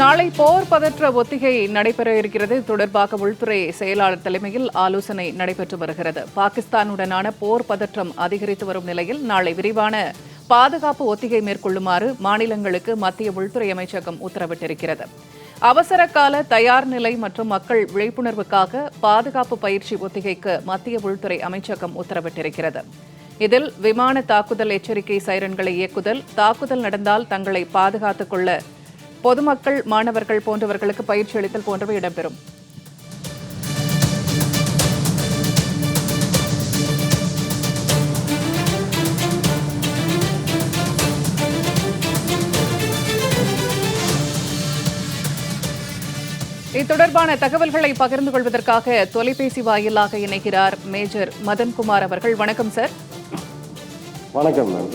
நாளை போர் பதற்ற ஒத்திகை நடைபெற இருக்கிறது. தொடர்பாக உள்துறை செயலாளர் தலைமையில் ஆலோசனை நடைபெற்று வருகிறது. பாகிஸ்தானுடனான போர் பதற்றம் அதிகரித்து வரும் நிலையில் நாளை விரிவான பாதுகாப்பு ஒத்திகை மேற்கொள்ளுமாறு மாநிலங்களுக்கு மத்திய உள்துறை அமைச்சகம் உத்தரவிட்டிருக்கிறது. அவசர கால தயார் நிலை மற்றும் மக்கள் விழிப்புணர்வுக்காக பாதுகாப்பு பயிற்சி ஒத்திகைக்கு மத்திய உள்துறை அமைச்சகம் உத்தரவிட்டிருக்கிறது. இதில் விமான தாக்குதல் எச்சரிக்கை சைரன்களை இயக்குதல் தாக்குதல் நடந்தால் தங்களை பாதுகாத்துக் கொள்ள பொதுமக்கள் மாணவர்கள் போன்றவர்களுக்கு பயிற்சி அளித்தல் போன்றவை இடம்பெறும். இது தொடர்பான தகவல்களை பகிர்ந்து கொள்வதற்காக தொலைபேசி வாயிலாக இணைகிறார் மேஜர் மதன்குமார் அவர்கள். வணக்கம் சார். வணக்கம் மேம்.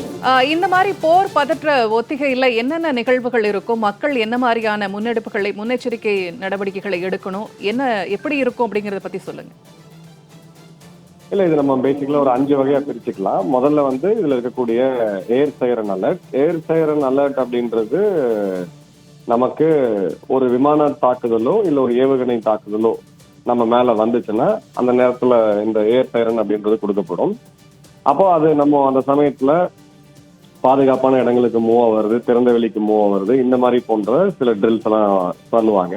இந்த மாதிரி போர் பதற்ற ஒத்திகையில் என்னென்ன நிகழ்வுகள் இருக்கும்? மக்கள் என்ன மாதிரியான முன்னெடுப்புகளை முன்னெச்சரிக்கை நடவடிக்கைகளை எடுக்கணும்? என்ன எப்படி இருக்கும் அப்படிங்கறத பத்தி சொல்லுங்க. இல்ல இது நம்ம பேசிக்கலா ஒரு அஞ்சு வகையா பிரிச்சுக்கலாம். முதல்ல வந்து இதுல இருக்கக்கூடிய air siren alert air siren alert அப்படின்றது நமக்கு ஒரு விமான தாக்குதலோ இல்ல ஒரு ஏவுகணை தாக்குதலோ நம்ம மேல வந்துச்சுன்னா அந்த நேரத்துல இந்த ஏர் சைரன் அப்படின்றது கொடுக்கப்படும். அப்போ அது நம்ம அந்த சமயத்துல பாதுகாப்பான இடங்களுக்கு மூவ் ஆகுறது திறந்த வெளிக்கு மூவ் ஆகுறது இந்த மாதிரி போன்ற சில ட்ரில்ஸ் எல்லாம் பண்ணுவாங்க.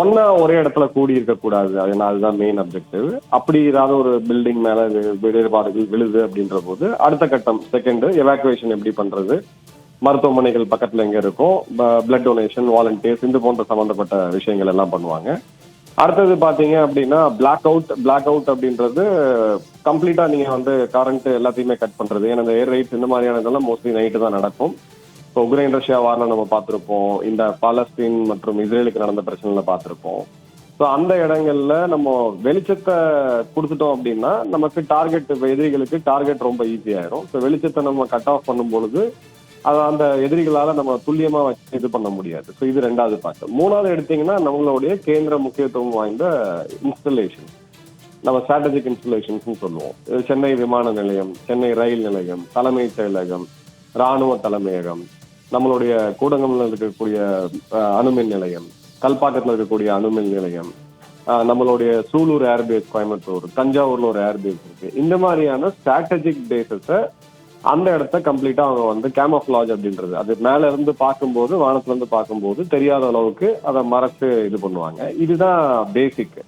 ஒன்னா ஒரே இடத்துல கூடி இருக்கக்கூடாது அது அதுதான் மெயின் அப்ஜெக்டிவ் அப்படி ஏதாவது ஒரு பில்டிங் மேல வேறுபாடுகள் விழுது அப்படின்ற போது அடுத்த கட்டம் செகண்ட் எவாக்குவேஷன் எப்படி பண்றது? மருத்துவமனைகள் பக்கத்துல எங்க இருக்கும்? பிளட் டொனேஷன் வாலண்டியர்ஸ் இந்த போன்ற சம்பந்தப்பட்ட விஷயங்கள் எல்லாம் பண்ணுவாங்க. அடுத்தது பாத்தீங்க அப்படின்னா பிளாக் அவுட் பிளாக் அவுட் அப்படின்றது கம்ப்ளீட்டா நீங்க வந்து கரண்ட் எல்லாத்தையுமே கட் பண்றது. ஏன்னா இந்த ஏர் ரைட்ஸ் இந்த மாதிரியான இதெல்லாம் மோஸ்ட்லி நைட்டு தான் நடக்கும். இப்போ உக்ரைன் ரஷ்யா வாரில் நம்ம பார்த்துருப்போம். இந்த பாலஸ்தீன் மற்றும் இஸ்ரேலுக்கு நடந்த பிரச்சனைல பார்த்துருப்போம். ஸோ அந்த இடங்கள்ல நம்ம வெளிச்சத்தை கொடுத்துட்டோம் அப்படின்னா நமக்கு டார்கெட் எதிரிகளுக்கு டார்கெட் ரொம்ப ஈஸியாயிரும் ஸோ வெளிச்சத்தை நம்ம கட் ஆஃப் பண்ணும் பொழுது அதை அந்த எதிரிகளால நம்ம துல்லியமா வச்சு இது பண்ண முடியாது. ஸோ இது ரெண்டாவது பார்ட் மூணாவது எடுத்தீங்கன்னா நம்மளுடைய கேந்திர முக்கியத்துவம் வாய்ந்த இன்ஸ்டலேஷன் நம்ம ஸ்ட்ராட்டஜிக் இன்ஸ்டலேஷன்ஸ் சொல்லுவோம். இது சென்னை விமான நிலையம் சென்னை ரயில் நிலையம் தலைமைச் செயலகம் ராணுவ தலைமையகம் நம்மளுடைய கூடங்கம்ல இருக்கக்கூடிய அணுமின் நிலையம் கல்பாக்கத்தில் இருக்கக்கூடிய அணுமின் நிலையம் நம்மளுடைய சூலூர் ஏர்பேஸ் கோயம்புத்தூர் தஞ்சாவூர்ல ஒரு ஏர்பேஸ் இருக்கு. இந்த மாதிரியான ஸ்ட்ராட்டஜிக் பேசஸை அந்த இடத்த கம்ப்ளீட்டா அவங்க வந்து கேமஃபிளாஜ் அப்படின்றது. அது மேல இருந்து பார்க்கும்போது வானத்துல இருந்து பார்க்கும்போது தெரியாத அளவுக்கு அதை மறைச்சு இது பண்ணுவாங்க. இதுதான் பேசிக்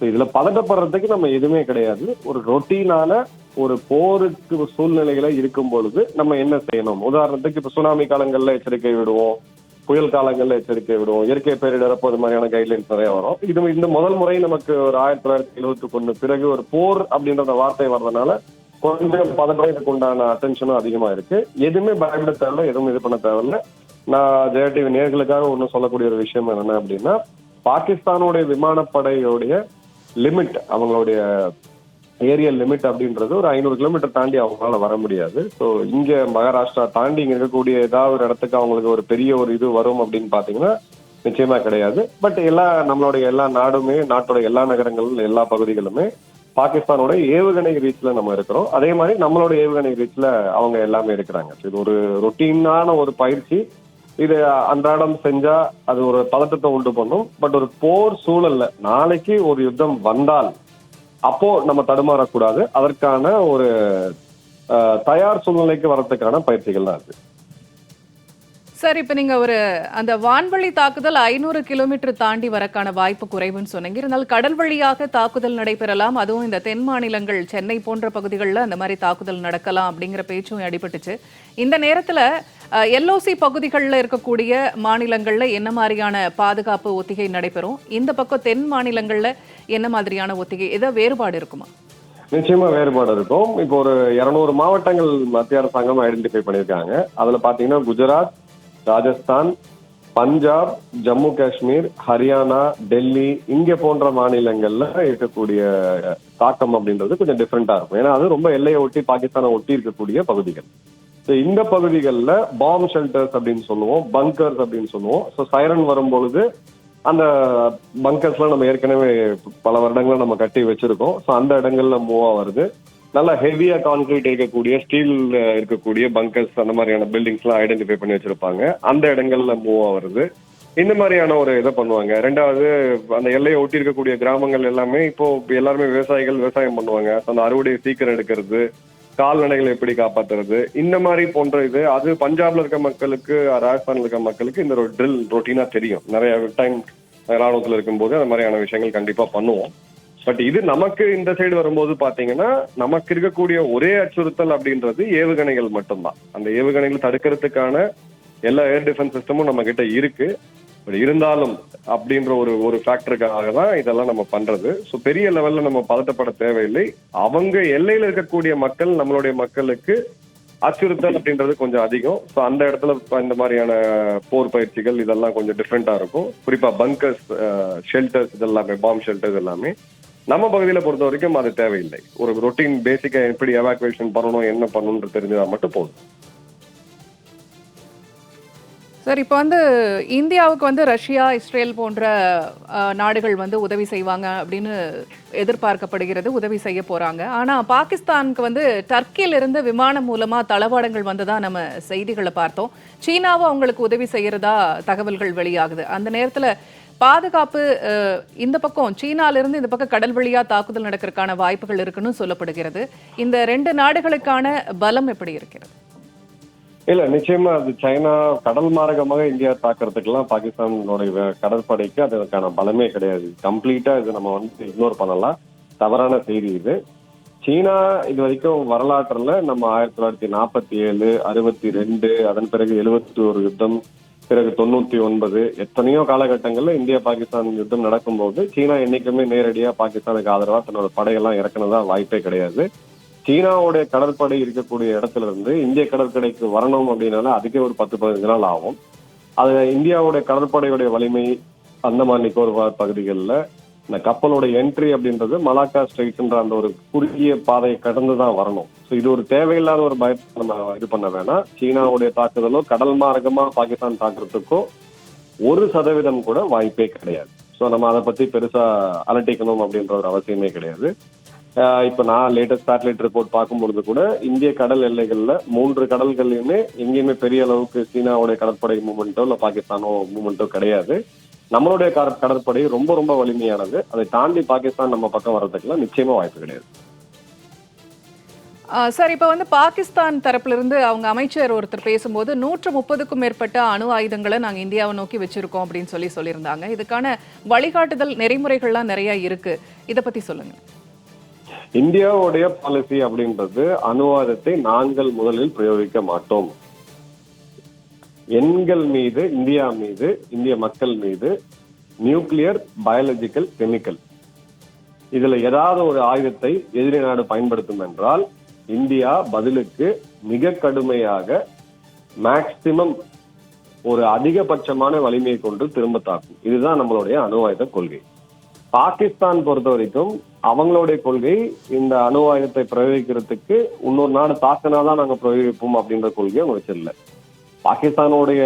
இதுல பதட்டப்படுறதுக்கு நம்ம எதுவுமே கிடையாது. ஒரு ரொட்டீனான ஒரு போருக்கு சூழ்நிலைகளை இருக்கும் பொழுது நம்ம என்ன செய்யணும்? உதாரணத்துக்கு இப்ப சுனாமி காலங்கள்ல எச்சரிக்கை விடுவோம். புயல் காலங்கள்ல எச்சரிக்கை விடுவோம். இயற்கை பேரிடரப்போ இது மாதிரியான கைட்லைன்ஸ் நிறைய வரும். இது இந்த முதல் முறை நமக்கு ஒரு ஆயிரத்தி தொள்ளாயிரத்தி எழுபத்தி ஒண்ணு பிறகு ஒரு போர் அப்படின்ற அந்த வார்த்தை வர்றதுனால கொஞ்சம் பதட்டம் உண்டான அட்டென்ஷனும் அதிகமா இருக்கு. எதுவுமே பயப்பட தேவையில்ல எதுவும் இது பண்ண தேவையில்ல. நான் ஜெயா டிவி நேர்களுக்காக ஒண்ணு சொல்லக்கூடிய ஒரு விஷயம் என்ன அப்படின்னா பாகிஸ்தானுடைய விமானப்படையோடைய லிமிட் அவங்களுடைய ஏரியல் லிமிட் அப்படின்றது ஒரு ஐநூறு கிலோமீட்டர் தாண்டி அவங்களால வர முடியாது. ஸோ இங்க மகாராஷ்டிரா தாண்டி இங்க இருக்கக்கூடிய ஏதாவது ஒரு இடத்துக்கு அவங்களுக்கு ஒரு பெரிய ஒரு இது வரும் அப்படின்னு பாத்தீங்கன்னா நிச்சயமா கிடையாது. பட் எல்லா நம்மளுடைய எல்லா நாடுமே நாட்டோட எல்லா நகரங்களும் எல்லா பகுதிகளுமே பாகிஸ்தானோட ஏவுகணை ரீச்ல நம்ம இருக்கிறோம். அதே மாதிரி நம்மளோட ஏவுகணை ரீச்ல அவங்க எல்லாமே இருக்கிறாங்க. இது ஒரு ரொட்டீனான ஒரு பயிற்சி. இது அன்றாடம் செஞ்சா அது ஒரு பதட்டத்தை உண்டு பண்ணும். பட் ஒரு போர் சூழல்ல நாளைக்கு ஒரு யுத்தம் வந்தால் அப்போ நம்ம தடுமாறக்கூடாது. அதற்கான ஒரு தயார் சூழ்நிலைக்கு வரதுக்கான பயிற்சிகள் தான் இருக்கு சார் இப்போ நீங்க ஒரு அந்த வான்வழி தாக்குதல் ஐநூறு கிலோமீட்டர் தாண்டி வரக்கான வாய்ப்பு குறைவுன்னு சொன்னீங்க. இருந்தாலும் கடல் வழியாக தாக்குதல் நடைபெறலாம். அதுவும் இந்த தென் மாநிலங்கள் சென்னை போன்ற பகுதிகளில் அந்த மாதிரி தாக்குதல் நடக்கலாம் அப்படிங்கிற பேச்சும் அடிபட்டுச்சு. இந்த நேரத்தில் எல்ஓசி பகுதிகளில் இருக்கக்கூடிய மாநிலங்களில் என்ன மாதிரியான பாதுகாப்பு ஒத்திகை நடைபெறும்? இந்த பக்கம் தென் மாநிலங்களில் என்ன மாதிரியான ஒத்திகை? ஏதோ வேறுபாடு இருக்குமா? நிச்சயமா வேறுபாடு இருக்கும். இப்போ ஒரு இருநூறு மாவட்டங்கள் மத்திய அரசாங்கம் ஐடென்டிஃபை பண்ணியிருக்காங்க. அதுல பாத்தீங்கன்னா குஜராத் ராஜஸ்தான் பஞ்சாப் ஜம்மு காஷ்மீர் ஹரியானா டெல்லி இங்க போன்ற மாநிலங்கள்ல இருக்கக்கூடிய தாக்கம் அப்படின்றது கொஞ்சம் டிஃப்ரெண்டா இருக்கும். ஏன்னா அது ரொம்ப எல்லையை ஒட்டி பாகிஸ்தானை ஒட்டி இருக்கக்கூடிய பகுதிகள். ஸோ இந்த பகுதிகளில் பாம் ஷெல்டர்ஸ் அப்படின்னு சொல்லுவோம் பங்கர்ஸ் அப்படின்னு சொல்லுவோம். ஸோ சைரன் வரும்பொழுது அந்த பங்கர்ஸ்லாம் நம்ம ஏற்கனவே பல வருடங்களை நம்ம கட்டி வச்சிருக்கோம். ஸோ அந்த இடங்கள்ல மூவ் வருது. நல்லா ஹெவியா கான்கிரீட் இருக்கக்கூடிய ஸ்டீல் இருக்கக்கூடிய பங்கர்ஸ் அந்த மாதிரியான பில்டிங்ஸ்லாம் ஐடென்டிஃபை பண்ணி வச்சிருப்பாங்க. அந்த இடங்கள்ல மூவ் வருது. இந்த மாதிரியான ஒரு இதை பண்ணுவாங்க. ரெண்டாவது அந்த எல்லையை ஒட்டி இருக்கக்கூடிய கிராமங்கள் எல்லாமே இப்போ எல்லாருமே விவசாயிகள் விவசாயம் பண்ணுவாங்க. அந்த அறுவடை சீக்கிரம் எடுக்கிறது கால்நடைகளை எப்படி காப்பாத்துறது இந்த மாதிரி போன்ற இது அது பஞ்சாப்ல இருக்க மக்களுக்கு ராஜஸ்தான்ல இருக்க மக்களுக்கு இந்த ஒரு ட்ரில் ரொட்டீனா தெரியும். நிறைய டைம் ராணுவத்தில் இருக்கும்போது அந்த மாதிரியான விஷயங்கள் கண்டிப்பா பண்ணுவோம். பட் இது நமக்கு இந்த சைடு வரும்போது பாத்தீங்கன்னா நமக்கு இருக்கக்கூடிய ஒரே அச்சுறுத்தல் அப்படின்றது ஏவுகணைகள் மட்டும்தான். அந்த ஏவுகணைகள் தடுக்கிறதுக்கான எல்லா ஏர் டிஃபென்ஸ் சிஸ்டமும் நம்ம கிட்ட இருக்கு. பட் இருந்தாலும் அப்படின்ற ஒரு ஒரு ஃபேக்டருக்காக தான் இதெல்லாம் நம்ம பண்றது. ஸோ பெரிய லெவல்ல நம்ம பதட்டப்பட தேவையில்லை. அவங்க எல்லையில இருக்கக்கூடிய மக்கள் நம்மளுடைய மக்களுக்கு அச்சுறுத்தல் அப்படின்றது கொஞ்சம் அதிகம். ஸோ அந்த இடத்துல இந்த மாதிரியான போர் பயிற்சிகள் இதெல்லாம் கொஞ்சம் டிஃப்ரெண்டா இருக்கும். குறிப்பா பங்கர்ஸ் ஷெல்டர்ஸ் uh, இதெல்லாமே பாம் ஷெல்டர்ஸ் எல்லாமே. நம்ம பகுதியில பொறுத்த வரைக்கும் அது தேவையில்லை. ஒரு ரொட்டீன் பேசிக்கா எப்படி எவாக்குவேஷன் பண்ணணும் என்ன பண்ணணும்னு தெரிஞ்சதா மட்டும் போதும். சார் இப்போ வந்து இந்தியாவுக்கு வந்து ரஷ்யா இஸ்ரேல் போன்ற நாடுகள் வந்து உதவி செய்வாங்க அப்படின்னு எதிர்பார்க்கப்படுகிறது உதவி செய்ய போகிறாங்க ஆனால் பாகிஸ்தானுக்கு வந்து டர்க்கியிலிருந்து விமானம் மூலமாக தளவாடங்கள் வந்ததா நம்ம செய்திகளை பார்த்தோம். சீனாவும் அவங்களுக்கு உதவி செய்கிறதா தகவல்கள் வெளியாகுது. அந்த நேரத்தில் பாதுகாப்பு இந்த பக்கம் சீனாலிருந்து இந்த பக்கம் கடல் வழியாக தாக்குதல் நடக்கிறதுக்கான வாய்ப்புகள் இருக்குன்னு சொல்லப்படுகிறது. இந்த ரெண்டு நாடுகளுக்கான பலம் எப்படி இருக்கிறது? இல்ல நிச்சயமா அது சைனா கடல் மார்க்கமாக இந்தியா தாக்குறதுக்கெல்லாம் பாகிஸ்தானோட கடற்படைக்கு அதற்கான பலமே கிடையாது. கம்ப்ளீட்டா இது நம்ம வந்து இக்னோர் பண்ணலாம். தவறான செய்தி இது. சீனா இது வரைக்கும் வரலாற்றுல நம்ம ஆயிரத்தி தொள்ளாயிரத்தி நாற்பத்தி ஏழு அறுபத்தி ரெண்டு அதன் பிறகு எழுபத்தி ஒரு யுத்தம் பிறகு தொண்ணூத்தி ஒன்பது எத்தனையோ காலகட்டங்கள்ல இந்தியா பாகிஸ்தான் யுத்தம் நடக்கும்போது சீனா என்னைக்குமே நேரடியா பாகிஸ்தானுக்கு ஆதரவா தன்னோட படையெல்லாம் இறக்குனதா வாய்ப்பே கிடையாது. சீனாவுடைய கடற்படை இருக்கக்கூடிய இடத்துல இருந்து இந்திய கடற்கரைக்கு வரணும் அப்படின்னால அதுக்கே ஒரு பத்து பதினஞ்சு நாள் ஆகும். அது இந்தியாவுடைய கடற்படையுடைய வலிமை அந்தமான் நிக்கோபார் பகுதிகளில் இந்த கப்பலோட என்ட்ரி அப்படின்றது மலாக்கா ஸ்ட்ரைட்ஸ்ன்ற அந்த ஒரு குறுகிய பாதையை கடந்து தான் வரணும். ஸோ இது ஒரு தேவையில்லாத ஒரு பயத்தை நம்ம இது பண்ண வேணாம். சீனாவுடைய தாக்குதலோ கடல் மார்க்கமா பாகிஸ்தான் தாக்குறதுக்கோ ஒரு சதவீதம் கூட வாய்ப்பே கிடையாது. ஸோ நம்ம அதை பத்தி பெருசா அலட்டிக்கணும் அப்படின்ற ஒரு அவசியமே கிடையாது. இப்போ நான் லேட்டஸ்ட் சேட்டலைட் ரிப்போர்ட் பார்க்கும் பொழுது கூட இந்திய கடல் எல்லைகள்ல மூன்று கடல்கள்லையுமே எங்கேயுமே பெரிய அளவுக்கு சீனாவுடைய கடற்படை மூமெண்ட்டோ இல்லை பாகிஸ்தானோ மூமெண்ட்டோ கிடையாது. நம்மளுடைய கடற்படை ரொம்ப ரொம்ப வலிமையானது. அதை தாண்டி பாகிஸ்தான் நம்ம பக்கம் வர்றதுக்கெல்லாம் நிச்சயமா வாய்ப்பு கிடையாது. சார் இப்போ வந்து பாகிஸ்தான் தரப்புல இருந்து அவங்க அமைச்சர் ஒருத்தர் பேசும்போது நூற்று முப்பதுக்கும் மேற்பட்ட அணு ஆயுதங்களை நாங்க இந்தியாவை நோக்கி வச்சிருக்கோம் அப்படின்னு சொல்லி சொல்லியிருந்தாங்க. இதுக்கான வழிகாட்டுதல் நெறிமுறைகள்லாம் நிறைய இருக்கு. இதை பத்தி சொல்லுங்க. இந்தியாவுடைய பாலிசி அப்படின்றது அணுவாதத்தை நாங்கள் முதலில் பிரயோகிக்க மாட்டோம். எண்கள் மீது இந்தியா மீது இந்திய மக்கள் மீது நியூக்ளியர் பயாலஜிக்கல் கெமிக்கல் இதுல ஏதாவது ஒரு ஆயுதத்தை எதிரி நாடு பயன்படுத்தும் என்றால் இந்தியா பதிலுக்கு மிக கடுமையாக மேக்சிமம் ஒரு அதிகபட்சமான வலிமையை கொண்டு திரும்ப தாக்கும். இதுதான் நம்மளுடைய அணு ஆயுத கொள்கை. பாகிஸ்தான் பொறுத்த வரைக்கும் அவங்களுடைய கொள்கை இந்த அணு ஆயுதத்தை பிரயோகிக்கிறதுக்கு இன்னொரு நாடு தாக்கினாதான் நாங்க பிரயோகிப்போம் அப்படின்ற கொள்கை அவங்க வச்சிடல. பாகிஸ்தானுடைய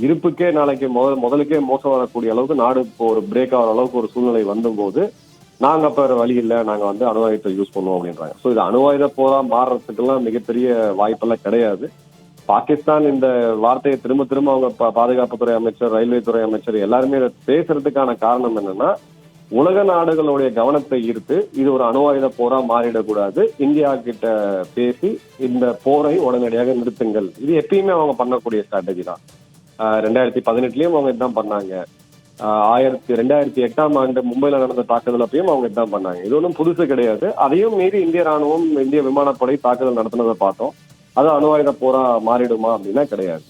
இருப்புக்கே நாளைக்கு முத முதலுக்கே மோசம் வரக்கூடிய அளவுக்கு நாடு இப்போ ஒரு பிரேக் ஆகிற அளவுக்கு ஒரு சூழ்நிலை வந்தபோது நாங்க அப்ப வழி இல்லை நாங்க வந்து அணு ஆயுதத்தை யூஸ் பண்ணுவோம் அப்படின்றாங்க. ஸோ இது அணு ஆயுத மாறுறதுக்கெல்லாம் மிகப்பெரிய வாய்ப்பெல்லாம் கிடையாது. பாகிஸ்தான் இந்த வார்த்தையை திரும்ப திரும்ப அவங்க பா- பாதுகாப்புத்துறை அமைச்சர் ரயில்வே துறை அமைச்சர் எல்லாருமே பேசுறதுக்கான காரணம் என்னன்னா உலக நாடுகளுடைய கவனத்தை ஈர்த்து இது ஒரு அணு ஆயுத போரா மாறிடக்கூடாது. இந்தியா கிட்ட பேசி இந்த போரை உடனடியாக நிறுத்துங்கள். இது எப்பயுமே அவங்க பண்ணக்கூடிய ஸ்ட்ராட்டஜி தான். ரெண்டாயிரத்தி பதினெட்டுலயும் அவங்க இதுதான் பண்ணாங்க. ஆயிரத்தி ரெண்டாயிரத்தி எட்டாம் ஆண்டு மும்பையில் நடந்த தாக்குதல் அப்பயும் அவங்க இதான் பண்ணாங்க. இது ஒன்றும் புதுசு கிடையாது. அதையும் மீறி இந்திய ராணுவம் இந்திய விமானப்படை தாக்குதல் நடத்தினதை பார்த்தோம். அது அணு ஆயுத போரா மாறிடுமா அப்படின்னா கிடையாது.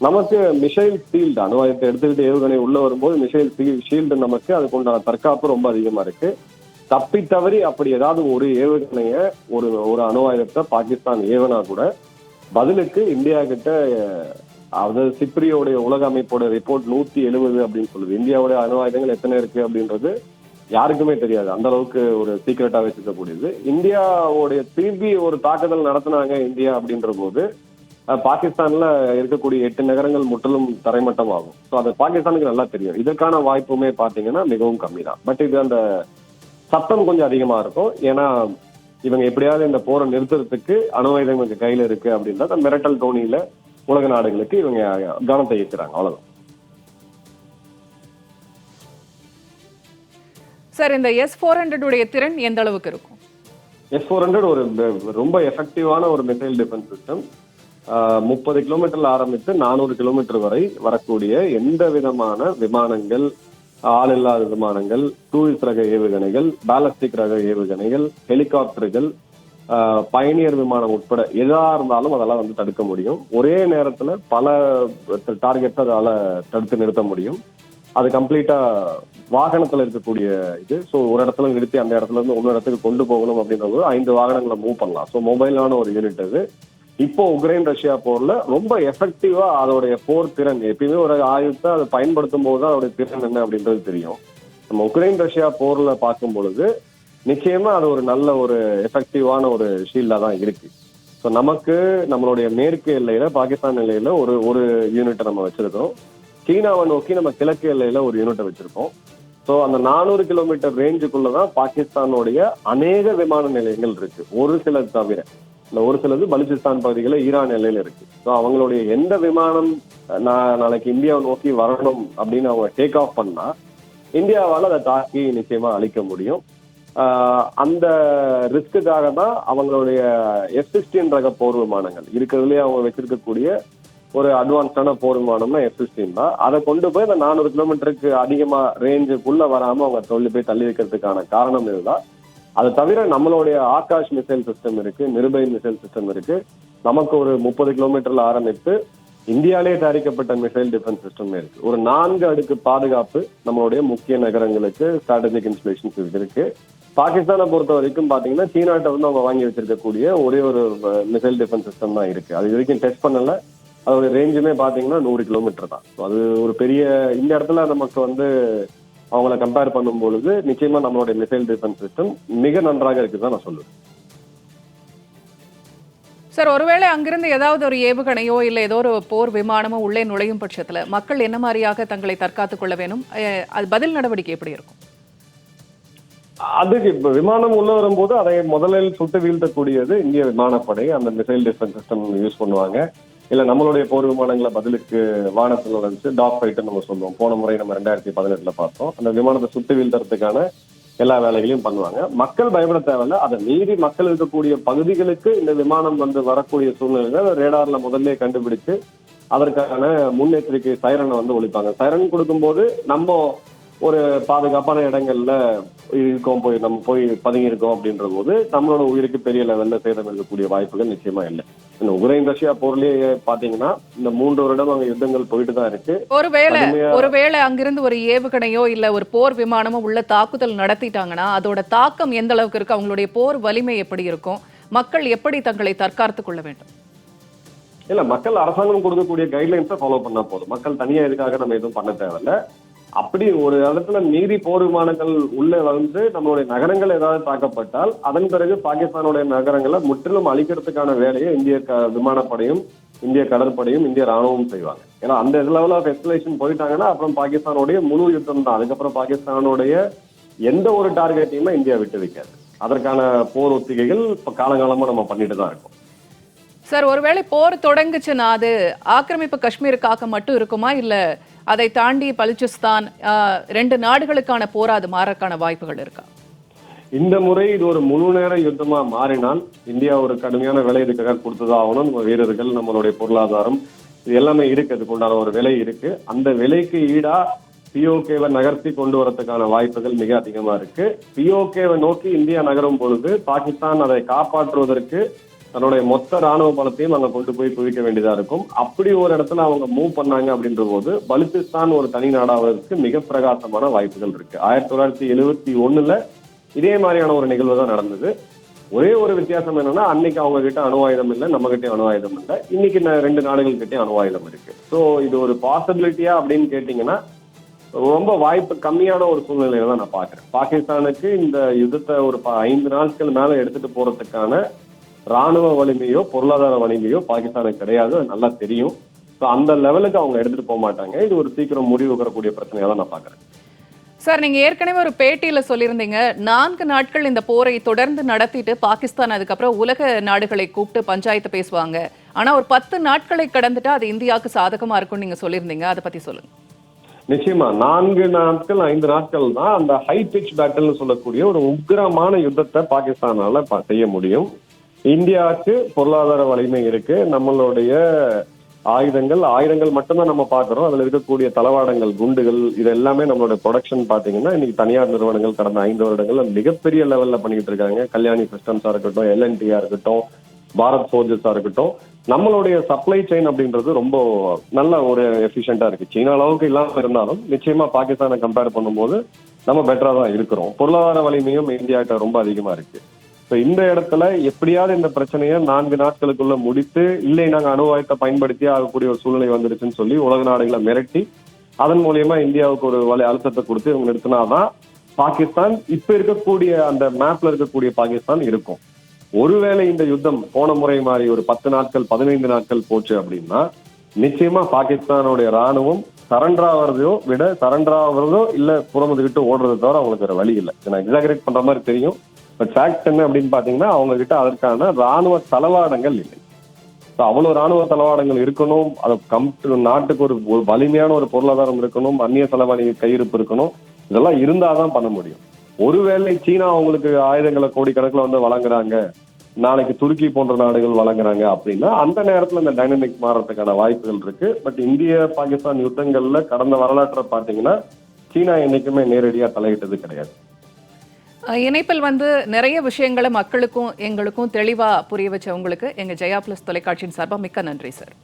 நமக்கு மிசைல் ஷீல்டு அணுவாயத்தை எடுத்துக்கிட்டு ஏவுகணை உள்ள வரும்போது மிசைல் ஷீல்டு நமக்கு அதுக்கு உண்டான தற்காப்பு ரொம்ப அதிகமா இருக்கு. தப்பி தவறி அப்படி ஏதாவது ஒரு ஏவுகணைய ஒரு ஒரு அணு ஆயுதத்தை பாகிஸ்தான் ஏவனா கூட பதிலுக்கு இந்தியா கிட்ட அதாவது சிப்ரியோடைய உலக அமைப்போட ரிப்போர்ட் நூத்தி எழுபது அப்படின்னு சொல்லுது. இந்தியாவுடைய அணுவாயுதங்கள் எத்தனை இருக்கு அப்படின்றது யாருக்குமே தெரியாது. அந்த அளவுக்கு ஒரு சீக்கிரட்டா வச்சுக்கக்கூடியது இந்தியாவுடைய திரும்பி ஒரு தாக்குதல் நடத்தினாங்க இந்தியா அப்படின்ற போது பாகிஸ்தான்ல இருக்கக்கூடிய எட்டு நகரங்கள் முற்றிலும் தரைமட்டம் ஆகும் ஸோ அது பாகிஸ்தானுக்கு நல்லா தெரியும். இதற்கான வாய்ப்புமே பார்த்தீங்கன்னா மிகவும் கம்மி தான் பட் இது அந்த சத்தம் கொஞ்சம் அதிகமா இருக்கும். ஏன்னா இவங்க எப்படியாவது இந்த போரை நிறுத்துறதுக்கு அணு ஆயுதம் இவங்க கையில இருக்கு அப்படின்னா மிரட்டல் தோணியில உலக நாடுகளுக்கு இவங்க கவனத்தை ஈர்க்கிறாங்க. அவ்வளவுதான். சார் இந்த எஸ் ஃபோர் ஹண்ட்ரட் உடைய திறன் எந்த அளவுக்கு இருக்கும்? எஸ் ஃபோர் ஹண்ட்ரட் ஒரு ரொம்ப எஃபெக்டிவான ஒரு மிசைல் டிஃபென்ஸ் சிஸ்டம் முப்பது கிலோமீட்டர்ல ஆரம்பித்து நானூறு கிலோமீட்டர் வரை வரக்கூடிய எந்த விதமான விமானங்கள் ஆள் இல்லாத விமானங்கள் டூரிஸ்ட் ரக ஏவுகணைகள் பேலஸ்டிக் ரக ஏவுகணைகள் ஹெலிகாப்டர்கள் பயணியர் விமானம் உட்பட எதா இருந்தாலும் அதெல்லாம் வந்து தடுக்க முடியும். ஒரே நேரத்துல பல டார்கெட் அதால தடுத்து நிறுத்த முடியும். அது கம்ப்ளீட்டா வாகனத்துல இருக்கக்கூடிய இது. ஸோ ஒரு இடத்துல நிறுத்தி அந்த இடத்துல இருந்து இன்னொரு இடத்துக்கு கொண்டு போகணும் அப்படின்றது ஐந்து வாகனங்களை மூவ் பண்ணலாம். ஸோ மொபைலான ஒரு யூனிட் அது. இப்போ உக்ரைன் ரஷ்யா போர்ல ரொம்ப எஃபெக்டிவா அதோடைய போர் திறன் எப்பயுமே ஒரு ஆயுதத்தை அதை பயன்படுத்தும் போது தான் அதோடைய திறன் என்ன அப்படின்றது தெரியும். நம்ம உக்ரைன் ரஷ்யா போர்ல பார்க்கும் பொழுது நிச்சயமா அது ஒரு நல்ல ஒரு எஃபெக்டிவான ஒரு ஷீல்டா தான் இருக்கு. ஸோ நமக்கு நம்மளுடைய மேற்கு எல்லையில பாகிஸ்தான் எல்லையில ஒரு ஒரு யூனிட்டை நம்ம வச்சிருக்கோம். சீனாவை நோக்கி நம்ம கிழக்கு எல்லையில ஒரு யூனிட்டை வச்சிருக்கோம். ஸோ அந்த நானூறு கிலோமீட்டர் ரேஞ்சுக்குள்ள தான் பாகிஸ்தானுடைய அநேக விமான நிலையங்கள் இருக்கு. ஒரு சில தவிர. இல்லை ஒரு சிலது பலுச்சிஸ்தான் பகுதிகளில் ஈரான் எல்லையில இருக்கு. ஸோ அவங்களுடைய எந்த விமானம் நான் நாளைக்கு இந்தியாவை நோக்கி வரணும் அப்படின்னு அவங்க டேக் ஆஃப் பண்ணா இந்தியாவால் அதை தாக்கி நிச்சயமா அழிக்க முடியும். அந்த ரிஸ்க்குக்காக தான் அவங்களுடைய எஃப் சிக்ஸ்டீன் ரக போர் விமானங்கள். இருக்கிறதுலயே அவங்க வச்சிருக்கக்கூடிய ஒரு அட்வான்ஸ்டான போர் விமானம்னா எஃப் சிக்ஸ்டீன் தான். அதை கொண்டு போய் அந்த நானூறு கிலோமீட்டருக்கு அதிகமா ரேஞ்சுக்குள்ள வராம அவங்க தொழில் போய் தள்ளி வைக்கிறதுக்கான காரணம் இதுதான். அதை தவிர நம்மளுடைய ஆகாஷ் மிசைல் சிஸ்டம் இருக்கு நிருபை மிசைல் சிஸ்டம் இருக்கு. நமக்கு ஒரு முப்பது கிலோமீட்டர்ல ஆரம்பித்து இந்தியாலே தயாரிக்கப்பட்ட மிசைல் டிஃபென்ஸ் சிஸ்டம் இருக்கு. ஒரு நான்கு அடுக்கு பாதுகாப்பு நம்மளுடைய முக்கிய நகரங்களுக்கு ஸ்ட்ராட்டஜிக் இன்ஸ்பிரேஷன்ஸ் இருக்கு. பாகிஸ்தானை பொறுத்த வரைக்கும் பாத்தீங்கன்னா சீனாட்ட வந்து அவங்க வாங்கி வச்சிருக்கக்கூடிய ஒரே ஒரு மிசைல் டிஃபென்ஸ் சிஸ்டம் தான் இருக்கு. அது வரைக்கும் டெஸ்ட் பண்ணல. அதோட ரேஞ்சுமே பாத்தீங்கன்னா நூறு கிலோமீட்டர் தான். அது ஒரு பெரிய இந்த இடத்துல நமக்கு வந்து அவங்கள கம்பேர் பண்ணும் பொழுது நிச்சயமா நம்மளுடைய மிசைல் டிஃபென்ஸ் சிஸ்டம் மிக நன்றாக இருக்குதான் நான் சொல்லுவேன். சார் ஒருவேளை அங்கிருந்து ஏதாவது ஒரு ஏவுகணையோ இல்ல ஏதோ ஒரு போர் விமானமோ உள்ளே நுழையும் பட்சத்துல மக்கள் என்ன மாதிரியாக தங்களை தற்காத்துக் கொள்ள வேணும்? அது பதில் நடவடிக்கை எப்படி இருக்கும்? அதுக்கு இப்ப விமானம் உள்ள வரும்போது அதை முதலில் சுட்டு வீழ்த்தக்கூடியது இந்திய விமானப்படை. அந்த மிசைல் டிஃபென்ஸ் சிஸ்டம் யூஸ் பண்ணுவாங்க. இல்ல நம்மளுடைய போர் விமானங்களை பதிலுக்கு வானத்தில் வச்சு டாக் ஃபைட்டு நம்ம சொல்லுவோம். போன முறை நம்ம ரெண்டாயிரத்தி பதினெட்டுல பார்த்தோம். அந்த விமானத்தை சுட்டு வீழ்த்துறதுக்கான எல்லா வேலைகளையும் பண்ணுவாங்க. மக்கள் பயப்பட தேவையில்ல. அதை மீறி மக்கள் இருக்கக்கூடிய பகுதிகளுக்கு இந்த விமானம் வந்து வரக்கூடிய சூழ்நிலையில ரேடார்ல முதல்ல கண்டுபிடிச்சு அதற்கான முன்னெச்சரிக்கை சைரனை வந்து ஒழிப்பாங்க. சைரன் கொடுக்கும்போது நம்ம ஒரு பாதுகாப்பான இடங்கள்ல இருக்கோம் போய் நம்ம போய் பதுங்கி இருக்கோம் அப்படின்ற போது நம்மளோட உயிருக்கு பெரிய லெவல்ல சேதம் இருக்கக்கூடிய வாய்ப்புகள் நிச்சயமா இல்லை. இந்த உக்ரைன் ரஷ்யா போர்லயே பாத்தீங்கன்னா இந்த மூன்று வருடம் அங்க யுத்தங்கள் போயிட்டு தான் இருக்கு. ஒருவேளை ஒருவேளை அங்கிருந்து ஒரு ஏவுகணையோ இல்ல ஒரு போர் விமானமோ உள்ள தாக்குதல் நடத்திட்டாங்கன்னா அதோட தாக்கம் எந்த அளவுக்கு இருக்கு அவங்களுடைய போர் வலிமை எப்படி இருக்கும் மக்கள் எப்படி தங்களை தற்காத்துக் கொள்ள வேண்டும்? இல்ல மக்கள் அரசாங்கம் கொடுக்கக்கூடிய கைட்லைன்ஸை ஃபாலோ பண்ணா போதும். மக்கள் தனியா இதுக்காக நம்ம எதுவும் பண்ண தேவையில்ல. அப்படி ஒரு இடத்துல மீறி போர் விமானங்கள் உள்ள வந்து நம்மளுடைய நகரங்கள் ஏதாவது தாக்கப்பட்டால் அதன் பிறகு பாகிஸ்தானுடைய நகரங்களை முற்றிலும் அழிக்கிறதுக்கான வேலையை இந்திய க- விமானப்படையும் இந்திய கடற்படையும் இந்திய ராணுவம் செய்வாங்க. ஏன்னா அந்த லெவல் ஆஃப் எஸ்கலேஷன் போயிட்டாங்கன்னா அப்புறம் பாகிஸ்தானுடைய முழு யுத்தம் தான். அதுக்கப்புறம் பாகிஸ்தானுடைய எந்த ஒரு டார்கெட்டையுமே இந்தியா விட்டு வைக்காது. அதற்கான போர் ஒத்திகைகள் இப்ப காலங்காலமா நம்ம பண்ணிட்டு தான் இருக்கோம். சார் ஒருவேளை போர் தொடங்குச்சுன்னா அது ஆக்கிரமிப்பு காஷ்மீருக்காக மட்டும் இருக்குமா? இல்ல அதை தாண்டி பலுச்சிஸ்தான் ரெண்டு நாடுகளுக்கான போரா அது மாறக்கான வாய்ப்புகள் இருக்கா? இந்த முறை இது ஒரு முழு நேர யுத்தமா மாறினால் இந்தியா ஒரு கடுமையான விலை இதுக்காக கொடுத்ததாகணும். வீரர்கள் நம்மளுடைய பொருளாதாரம் இது எல்லாமே இருக்கு. அதுக்கு உண்டான ஒரு விலை இருக்கு. அந்த விலைக்கு ஈடா பிஓகேவை நகர்த்தி கொண்டு வரதுக்கான வாய்ப்புகள் மிக அதிகமா இருக்கு. பிஓகேவை நோக்கி இந்தியா நகரும் பொழுது பாகிஸ்தான் அதை காப்பாற்றுவதற்கு தன்னுடைய மொத்த ராணுவ பலத்தையும் அங்க கொண்டு போய் குவிக்க வேண்டியதா இருக்கும். அப்படி ஒரு இடத்துல அவங்க மூவ் பண்ணாங்க அப்படின்ற போது பலுச்சிஸ்தான் ஒரு தனி நாடாவதற்கு மிக பிரகாசமான வாய்ப்புகள் இருக்கு. ஆயிரத்தி தொள்ளாயிரத்தி எழுபத்தி ஒண்ணுல இதே மாதிரியான ஒரு நிகழ்வு தான் நடந்தது. ஒரே ஒரு வித்தியாசம் என்னன்னா அன்னைக்கு அவங்க கிட்ட அணு ஆயுதம் இல்லை நம்ம கிட்டே அணு ஆயுதம் இல்லை. இன்னைக்கு ரெண்டு நாடுகள் கிட்டே அணு ஆயுதம் இருக்கு. ஸோ இது ஒரு பாசிபிலிட்டியா அப்படின்னு கேட்டீங்கன்னா ரொம்ப வாய்ப்பு கம்மியான ஒரு சூழ்நிலையில தான் நான் பாக்குறேன் பாகிஸ்தானுக்கு இந்த யுத்தத்தை ஒரு ப- ஐந்து நாட்கள் மேல எடுத்துட்டு போறதுக்கான ராணுவ வலிமையோ பொருளாதார வலிமையோ பாகிஸ்தானுக்கு கிடையாது. அது நல்லா தெரியும். ஸோ அந்த லெவலுக்கு அவங்க எடுத்துட்டு போக மாட்டாங்க. இது ஒரு சீக்கிரம் முடிவு வரக்கூடிய பிரச்சனையா தான் நான் பாக்குறேன் சார் நீங்க ஏற்கனவே ஒரு பேட்டியில சொல்லியிருந்தீங்க. நான்கு நாட்கள் இந்த போரை தொடர்ந்து நடத்திட்டு பாகிஸ்தான் அதுக்கப்புறம் உலக நாடுகளை கூப்பிட்டு பஞ்சாயத்து பேசுவாங்க. ஆனா ஒரு பத்து நாட்களை கடந்துட்டா அது இந்தியாவுக்கு சாதகமா இருக்கும்னு நீங்க சொல்லியிருந்தீங்க. அதை பத்தி சொல்லுங்க. நிச்சயமா. நான்கு நாட்கள் ஐந்து நாட்கள் தான் அந்த ஹை பிச் பேட்டில்னு சொல்லக்கூடிய ஒரு உக்கிரமான யுத்தத்தை பாகிஸ்தானால செய்ய முடியும். இந்தியாவுக்கு பொருளாதார வலிமை இருக்கு. நம்மளுடைய ஆயுதங்கள் ஆயுதங்கள் மட்டும்தான் நம்ம பாக்குறோம் அதுல இருக்கக்கூடிய தளவாடங்கள் குண்டுகள் இது எல்லாமே நம்மளோட ப்ரொடக்ஷன் பாத்தீங்கன்னா இன்னைக்கு தனியார் நிறுவனங்கள் கடந்த ஐந்து வருடங்கள்ல மிகப்பெரிய லெவல்ல பண்ணிட்டு இருக்காங்க. கல்யாணி சிஸ்டம்ஸா இருக்கட்டும் எல்என்டியா இருக்கட்டும் பாரத் ஃபோர்ஜஸா இருக்கட்டும். நம்மளுடைய சப்ளை செயின் அப்படின்றது ரொம்ப நல்ல ஒரு எஃபிஷியண்டா இருக்கு. சீனா அளவுக்கு இல்லாம இருந்தாலும் நிச்சயமா பாகிஸ்தானை கம்பேர் பண்ணும்போது நம்ம பெட்டரா தான் இருக்கிறோம். பொருளாதார வலிமையும் இந்தியாட்ட ரொம்ப அதிகமா இருக்கு. இந்த இடத்துல எப்படியாவது இந்த பிரச்சனையை நான்கு நாட்களுக்குள்ள முடித்து இல்லை நாங்கள் அணு ஆயுதத்தை பயன்படுத்தி ஆகக்கூடிய ஒரு சூழ்நிலை வந்துருச்சுன்னு சொல்லி உலக நாடுகளை மிரட்டி அதன் மூலியமா இந்தியாவுக்கு ஒரு வலை அழுத்தத்தை கொடுத்து இவங்க நிறுத்தினாதான் பாகிஸ்தான் இப்ப இருக்கக்கூடிய அந்த மேப்ல இருக்கக்கூடிய பாகிஸ்தான் இருக்கும். ஒருவேளை இந்த யுத்தம் போன முறை மாதிரி ஒரு பத்து நாட்கள் பதினைந்து நாட்கள் போச்சு அப்படின்னா நிச்சயமா பாகிஸ்தானுடைய ராணுவம் சரண்டர் ஆகிறதையோ விட சரண்டர் ஆகிறதோ இல்ல புறமுதுகிட்டு ஓடுறதை தவிர அவங்களுக்கு வேற வழி இல்லை. நான் எக்ஸாகரேட் பண்ற மாதிரி தெரியும். பட் ஃபேக்ட் என்ன அப்படின்னு பாத்தீங்கன்னா அவங்க கிட்ட அதற்கான ராணுவ தளவாடங்கள் இல்லை. So, அவ்வளவு ராணுவ தளவாடங்கள் இருக்கணும். அதை கம் நாட்டுக்கு ஒரு ஒரு வலிமையான ஒரு பொருளாதாரம் இருக்கணும். அந்நிய செலவாணி கையிருப்பு இருக்கணும். இதெல்லாம் இருந்தாதான் பண்ண முடியும். ஒருவேளை சீனா அவங்களுக்கு ஆயுதங்களை கோடிக்கணக்கில் வந்து வழங்குறாங்க. நாளைக்கு துருக்கி போன்ற நாடுகள் வழங்குறாங்க அப்படின்னா அந்த நேரத்துல இந்த டைனமிக் மாறதுக்கான வாய்ப்புகள் இருக்கு. பட் இந்திய பாகிஸ்தான் யுத்தங்கள்ல கடந்த வரலாற்றை பாத்தீங்கன்னா சீனா என்னைக்குமே நேரடியா தலையிட்டது கிடையாது. இணைப்பில் வந்து நிறைய விஷயங்களை மக்களுக்கும் எங்களுக்கும் தெளிவா புரிய வச்ச உங்களுக்கு எங்க ஜெயா பிளஸ் தொலைக்காட்சியின் சார்பா மிக்க நன்றி சார்.